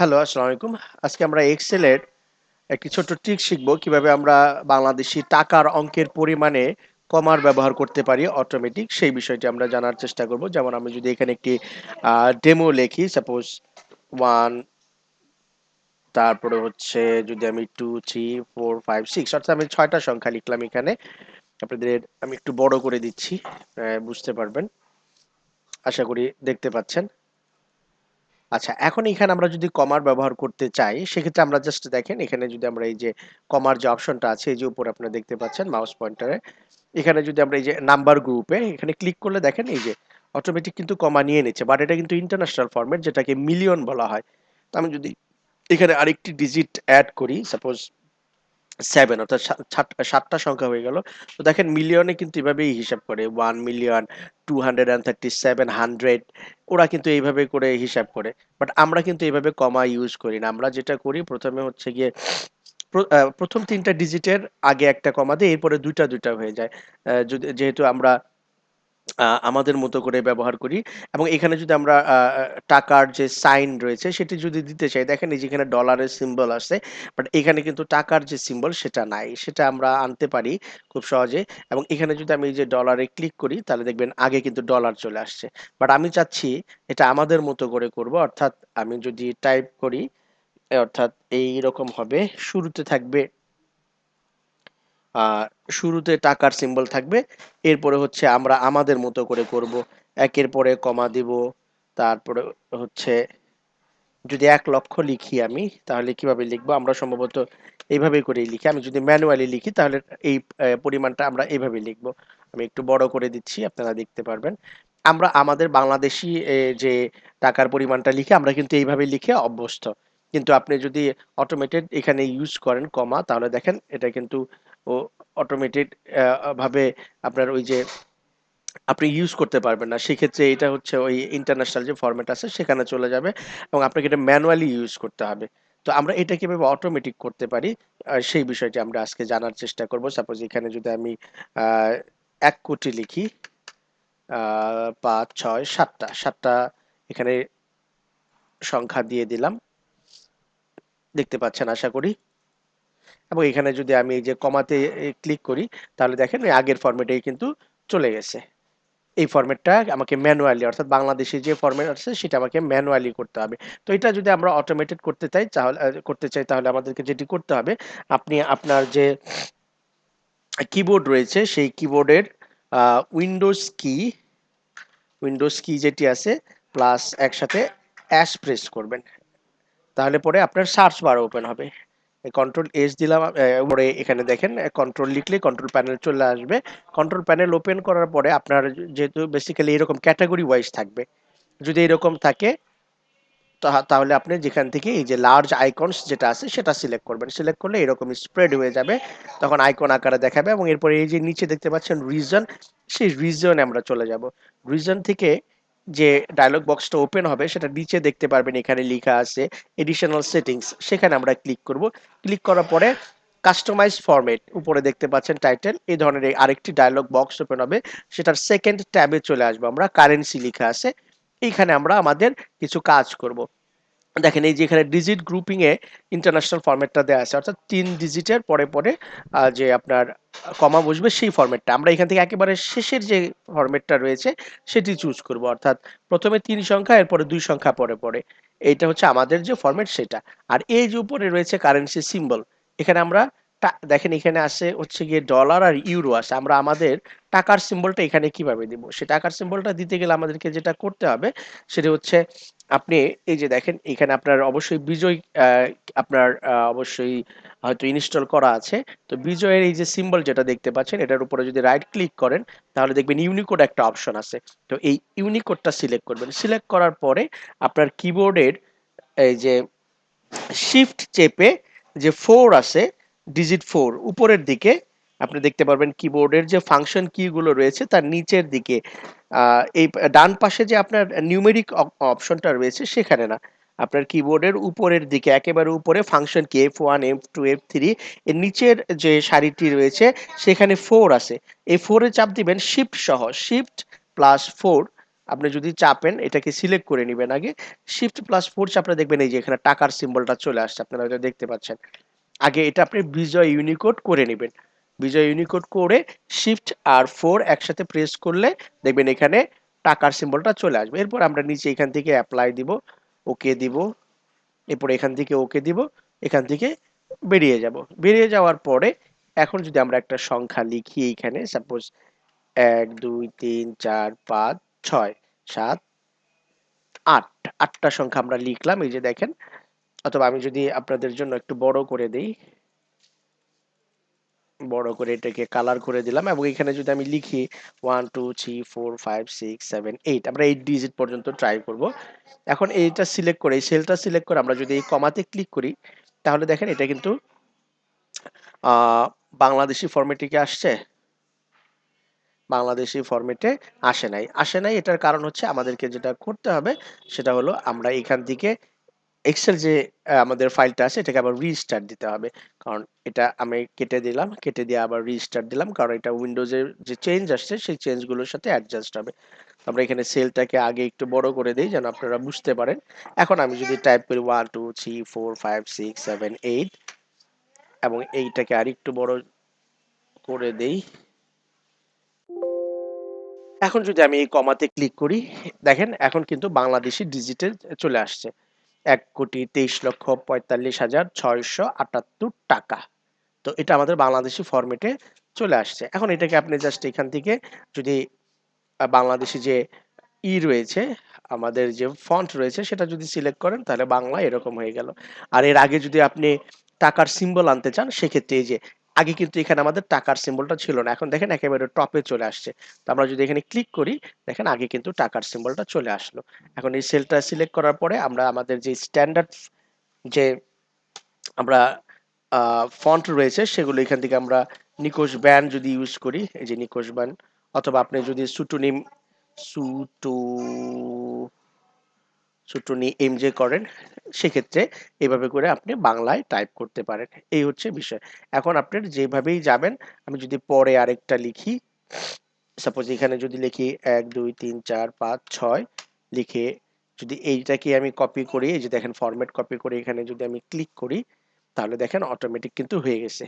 Hello, আসসালামু আলাইকুম। আজকে আমরা এক্সেলের একটি ছোট্ট ট্রিক শিখব কীভাবে আমরা বাংলাদেশি টাকার অঙ্কের পরিমাণে কমার ব্যবহার করতে পারি অটোমেটিক সেই বিষয়টি আমরা জানার চেষ্টা করব। যেমন আমি যদি এখানে একটি ডেমো লিখি সাপোজ 1 তারপরে হচ্ছে যদি আমি 2, 3, 4, 5, 6 অর্থাৎ আমি ৬ টা সংখ্যা লিখলাম এখানে। আপনাদের আমি একটু বড় করে দিচ্ছি, বুঝতে পারবেন। আশা করি দেখতে পাচ্ছেন। আচ্ছা, এখন এখানে আমরা যদি কমার ব্যবহার করতে চাই, সেক্ষেত্রে আমরা জাস্ট দেখেন এখানে যদি আমরা এই যে কমার যে অপশনটা আছে, এই যে উপরে আপনারা দেখতে পাচ্ছেন মাউস পয়েন্টারে। এখানে যদি আমরা এই যে নাম্বার গ্রুপে এখানে ক্লিক করলে দেখেন এই যে অটোমেটিক কিন্তু কমা নিয়ে নিচ্ছে। বাট এটা কিন্তু ইন্টারন্যাশনাল ফর্মেট যেটাকে মিলিয়ন বলা হয়। তো আমি যদি এখানে আরেকটি ডিজিট অ্যাড করি সাপোজ 7 অর্থাৎ সাতটা ছাট ৭ সংখ্যা হয়ে গেল। তো দেখেন মিলিয়নে কিন্তু এভাবেই হিসাব করে ওয়ান মিলিয়ন, 237, 100 ওরা কিন্তু এইভাবে করে হিসাব করে। বাট আমরা কিন্তু এইভাবে কমা ইউজ করি না। আমরা যেটা করি প্রথমে হচ্ছে গিয়ে প্রথম আ ১ম ৩ টা ডিজিটের আগে একটা কমা দিয়ে এরপরে দুইটা দুইটা হয়ে যায়। যেহেতু আমরা আমাদের মতো করে ব্যবহার করি এবং এখানে যদি আমরা টাকার যে সাইন রয়েছে সেটি যদি দিতে চাই, দেখেন এই যেখানে ডলারের সিম্বল আছে। বাট এখানে কিন্তু টাকার যে সিম্বল সেটা নাই। সেটা আমরা আনতে পারি খুব সহজে এবং এখানে যদি আমি এই যে ডলারে ক্লিক করি তাহলে দেখবেন আগে কিন্তু ডলার চলে আসছে। বাট আমি চাচ্ছি এটা আমাদের মতো করে করব। অর্থাৎ আমি যদি টাইপ করি অর্থাৎ এইরকম হবে। শুরুতে থাকবে শুরুতে টাকার সিম্বল থাকবে। এরপরে হচ্ছে আমরা আমাদের মতো করে করব। একের পরে কমা দিব। তারপরে হচ্ছে যদি ১,০০,০০০ লিখি আমি তাহলে কীভাবে লিখব? আমরা সম্ভবত এইভাবে করেই লিখি। আমি যদি ম্যানুয়ালি লিখি তাহলে এই পরিমাণটা আমরা এভাবে লিখব। আমি একটু বড় করে দিচ্ছি আপনারা দেখতে পারবেন। আমরা আমাদের বাংলাদেশী যে টাকার পরিমাণটা লিখি আমরা কিন্তু এইভাবে লিখে অভ্যস্ত। কিন্তু আপনি যদি অটোমেটেড এখানে ইউজ করেন কমা তাহলে দেখেন এটা কিন্তু ও অটোমেটেড ভাবে আপনার ওই যে আপনি ইউজ করতে পারবেন না। সেক্ষেত্রে এটা হচ্ছে ওই ইন্টারন্যাশনাল যে ফরম্যাট আছে সেখানে চলে যাবে এবং আপনাকে এটা ম্যানুয়ালি ইউজ করতে হবে। তো আমরা এটা কীভাবে অটোমেটিক করতে পারি সেই বিষয়টি আমরা আজকে জানার চেষ্টা করব। সাপোজ এখানে যদি আমি এক কোটি লিখি আ ৫, ৬, ৭ টা ৭ টা এখানে সংখ্যা দিয়ে দিলাম। দেখতে পাচ্ছেন আশা করি। এবং এখানে যদি আমি এই যে কমাতে ক্লিক করি, তাহলে দেখেন এই আগের ফরম্যাটেই কিন্তু চলে গেছে। এই ফরম্যাটটা আমাকে ম্যানুয়ালি অর্থাৎ বাংলাদেশী যে ফরম্যাট আছে, সেটা আমাকে ম্যানুয়ালি করতে হবে। তো এটা যদি আমরা অটোমেটেড করতে চাই, তাহলে করতে চাই, তাহলে আমাদেরকে যেটি করতে হবে, আপনি আপনার যে কিবোর্ড রয়েছে, সেই কিবোর্ডের উইন্ডোজ কি উইন্ডোজ কি যেটি আছে প্লাস একসাথে অ্যাশ প্রেস করবেন। তাহলে পরে আপনার সার্চ বার ওপেন হবে। কন্ট্রোল এস দিলাম পরে এখানে দেখেন কন্ট্রোল লিখলে কন্ট্রোল প্যানেল চলে আসবে। কন্ট্রোল প্যানেল ওপেন করার পরে আপনার যেহেতু বেসিক্যালি এরকম ক্যাটাগরি ওয়াইজ থাকবে। যদি এরকম থাকে তাহা তাহলে আপনি যেখান থেকে এই যে লার্জ আইকনস যেটা আছে সেটা সিলেক্ট করবেন। সিলেক্ট করলে এরকম স্প্রেড হয়ে যাবে। তখন আইকন আকারে দেখাবে এবং এরপরে এই যে নিচে দেখতে পাচ্ছেন রিজন সেই রিজনে আমরা চলে যাব। রিজন থেকে যে ডায়লগ বক্সটা ওপেন হবে, সেটা নিচে দেখতে পারবেন এখানে লেখা আছে এডিশনাল সেটিংস সেখানে আমরা ক্লিক করব। ক্লিক করার পরে কাস্টমাইজ ফরম্যাট উপরে দেখতে পাচ্ছেন টাইটেল এই ধরনের আরেকটি ডায়লগ বক্স ওপেন হবে সেটার সেকেন্ড ট্যাবে চলে আসব আমরা কারেন্সি লেখা আছে এইখানে আমরা আমাদের কিছু কাজ করব। দেখেন এই যে এখানে ডিজিট গ্রুপিং এ ইন্টারন্যাশনাল ফরম্যাটটা দেয়া আছে অর্থাৎ তিন ডিজিটের পরে, পরে যে আপনার কমা বসবে সেই ফরম্যাটটা। আমরা এখান থেকে একেবারে শেষের যে ফরম্যাটটা রয়েছে সেটি চুজ করব। অর্থাৎ প্রথমে তিন সংখ্যা এরপরে দুই সংখ্যা পরে, পরে। এইটা হচ্ছে আমাদের যে ফরম্যাট সেটা। আর এই যে উপরে রয়েছে কারেন্সি সিম্বল এখানে আমরা দেখেন এখানে আসে হচ্ছে গিয়ে ডলার আর ইউরো আছে। আমরা আমাদের টাকার সিম্বলটা এখানে কীভাবে দিব? সে টাকার সিম্বলটা দিতে গেলে আমাদেরকে যেটা করতে হবে, সেটা হচ্ছে আপনি এই যে দেখেন, এখানে আপনার অবশ্যই বিজয় আপনার অবশ্যই হয়তো ইনস্টল করা আছে। তো বিজয়ের এই যে সিম্বল যেটা দেখতে পাচ্ছেন, এটার উপরে যদি রাইট ক্লিক করেন, তাহলে দেখবেন ইউনিকোড একটা অপশন আছে। তো এই ইউনিকোডটা সিলেক্ট করবেন। সিলেক্ট করার পরে আপনার কিবোর্ডের এই যে শিফট চেপে যে ফোর আছে ডিজিট ফোর উপরের দিকে আপনি দেখতে পারবেন কিবোর্ডের যে ফাংশন কি গুলো রয়েছে তার নিচের দিকে এই ডান পাশে যে আপনার নিউমেরিক অপ অপশনটা রয়েছে সেখানে না। আপনার কিবোর্ডের উপরের দিকে একেবারে উপরে ফাংশন কি F1, F2, F3 এর নিচের যে সারিটি রয়েছে সেখানে ফোর আছে। এই ফোরে চাপ দিবেন শিফট সহ শিফট প্লাস ফোর আপনি যদি চাপেন এটাকে সিলেক্ট করে নিবেন আগে শিফট প্লাস ফোর চাপলে দেখবেন এই যে এখানে টাকার সিম্বলটা চলে আসছে আপনারা হয়তো দেখতে পাচ্ছেন আগে এটা আপনি বিজয় ইউনিকোড করে নেবেন বিজয় ইউনিকোড করে শিফট আর ফোর একসাথে প্রেস করলে দেখবেন এখানে টাকার সিম্বলটা চলে আসবে। এরপর আমরা নিচে এখান থেকে অ্যাপ্লাই দিব ওকে দিব, এরপর এখান থেকে ওকে দিব, এখান থেকে বেরিয়ে যাব। বেরিয়ে যাওয়ার পরে এখন যদি আমরা একটা সংখ্যা লিখি এইখানে সাপোজ এক, দুই, তিন, চার, পাঁচ, ছয়, সাত, আট। আটটা সংখ্যা আমরা লিখলাম, এই যে দেখেন। অথবা আমি যদি আপনাদের জন্য একটু বড় করে দেই বড় করে এটাকে কালার করে দিলাম এবং এখানে যদি আমি লিখি one two three four five six seven eight আমরা এইট ডিজিট পর্যন্ত ট্রাই করব। এখন এইটা সিলেক্ট করে, এই সেলটা সিলেক্ট করে আমরা যদি এই কমাতে ক্লিক করি, তাহলে দেখেন এটা কিন্তু বাংলাদেশি ফরম্যাটে কি আসছে? বাংলাদেশি ফরম্যাটে আসে নাই। আসে নাই, এটার কারণ হচ্ছে আমাদেরকে যেটা করতে হবে, সেটা হলো আমরা এখান থেকে এক্সেল যে আমাদের ফাইলটা আছে, এটাকে আবার রিস্টার্ট দিতে হবে। কারণ এটা আমি কেটে দিলাম, কেটে দিয়ে আবার রিস্টার্ট দিলাম। কারণ এটা উইন্ডোজের যে চেঞ্জ আসছে, সেই চেঞ্জগুলোর সাথে অ্যাডজাস্ট হবে। আমরা এখানে সেলটাকে আগে একটু বড় করে দিই, যেন আপনারা বুঝতে পারেন। এখন আমি যদি টাইপ করি one two three four five six seven eight এবং এইটাকে আর একটু বড় করে দেই। এখন যদি আমি এই কমাতে ক্লিক করি, দেখেন এখন কিন্তু বাংলাদেশি ডিজিটে চলে আসছে। এক কোটি তেইশ লক্ষ পঁয়তাল্লিশ হাজার ছয়শো আটাত্তর টাকা। তো এটা আমাদের বাংলাদেশি ফরম্যাটে চলে আসছে। এখন এটাকে আপনি জাস্ট এখান থেকে যদি বাংলাদেশি যে ই রয়েছে, আমাদের যে ফন্ট রয়েছে, সেটা যদি সিলেক্ট করেন, তাহলে বাংলা এরকম হয়ে গেল। আর এর আগে যদি আপনি টাকার সিম্বল আনতে চান, সেক্ষেত্রে এই যে আগে কিন্তু এখানে আমাদের টাকার সিম্বলটা ছিল না। এখন দেখেন একেবারে টপে চলে আসছে। তো আমরা যদি এখানে ক্লিক করি, দেখেন আগে কিন্তু টাকার সিম্বলটা চলে আসলো। এখন এই সেলটা সিলেক্ট করার পরে আমরা আমাদের যে স্ট্যান্ডার্ড যে আমরা ফন্ট রয়েছে, সেগুলো এখান থেকে আমরা নিকোশ ব্যান যদি ইউজ করি, এই যে নিকোশ ব্যান অথবা আপনি যদি সুটুনিম সুটু সুটুনি এমজে করেন সেক্ষেত্রে এইভাবে করে আপনি বাংলায় টাইপ করতে পারেন। এই হচ্ছে বিষয়। এখন আপনার যেভাবেই যাবেন আমি যদি পরে আরেকটা লিখি সাপোজ এখানে যদি লিখি এক দুই তিন চার পাঁচ ছয় লিখে যদি এইটাকে আমি কপি করি এই যে দেখেন ফরম্যাট কপি করে এখানে যদি আমি ক্লিক করি তাহলে দেখেন অটোমেটিক কিন্তু হয়ে গেছে।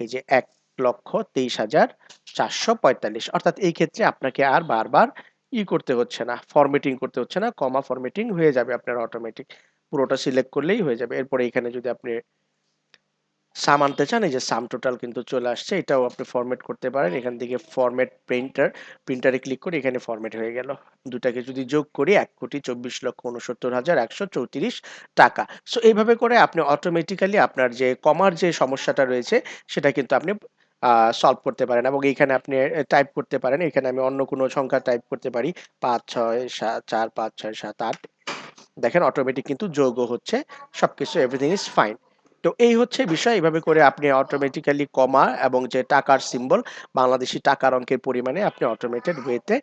এই যে এক লক্ষ তেইশ হাজার চারশো পঁয়তাল্লিশ। অর্থাৎ এই ক্ষেত্রে আপনাকে আর বারবার ই করতে হচ্ছে না। ফরমেটিং করতে হচ্ছে না কমা ফরমেটিং হয়ে যাবে আপনার অটোমেটিক পুরোটা সিলেক্ট করলেই হয়ে যাবে। এরপরে এখানে যদি আপনি সাম আনতে চান, এই যে সাম টোটাল কিন্তু চলে আসছে, এটাও আপনি ফরম্যাট করতে পারেন। এখান থেকে ফরম্যাট প্রিন্টার প্রিন্টারে ক্লিক করে এখানে ফরম্যাট হয়ে গেল। দুটাকে যদি যোগ করি, এক কোটি চব্বিশ লক্ষ উনসত্তর হাজার একশো চৌত্রিশ টাকা। সো এইভাবে করে আপনি অটোমেটিক্যালি আপনার যে কমার যে সমস্যাটা রয়েছে, সেটা কিন্তু আপনি সলভ করতে পারেন। এবং এইখানে আপনি টাইপ করতে পারেন। এখানে আমি অন্য কোনো সংখ্যা টাইপ করতে পারি। পাঁচ, ছয়, সাত, চার, পাঁচ, ছয়, সাত, আট। দেখেন অটোমেটিক কিন্তু যোগ হচ্ছে, সবকিছু এভরিথিং ইজ ফাইন তো এই হচ্ছে বিষয়, এইভাবে করে আপনি অটোমেটিক্যালি কমা এবং যে টাকার সিম্বল বাংলাদেশি টাকার অঙ্কের পরিমাণে আপনি অটোমেটেড ওয়েতে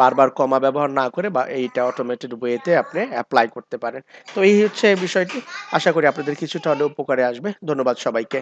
বারবার কমা ব্যবহার না করে বা এইটা অটোমেটেড ওয়েতে আপনি অ্যাপ্লাই করতে পারেন। তো এই হচ্ছে বিষয়টি। আশা করি আপনাদের কিছুটা হলেও উপকারে আসবে। ধন্যবাদ সবাইকে।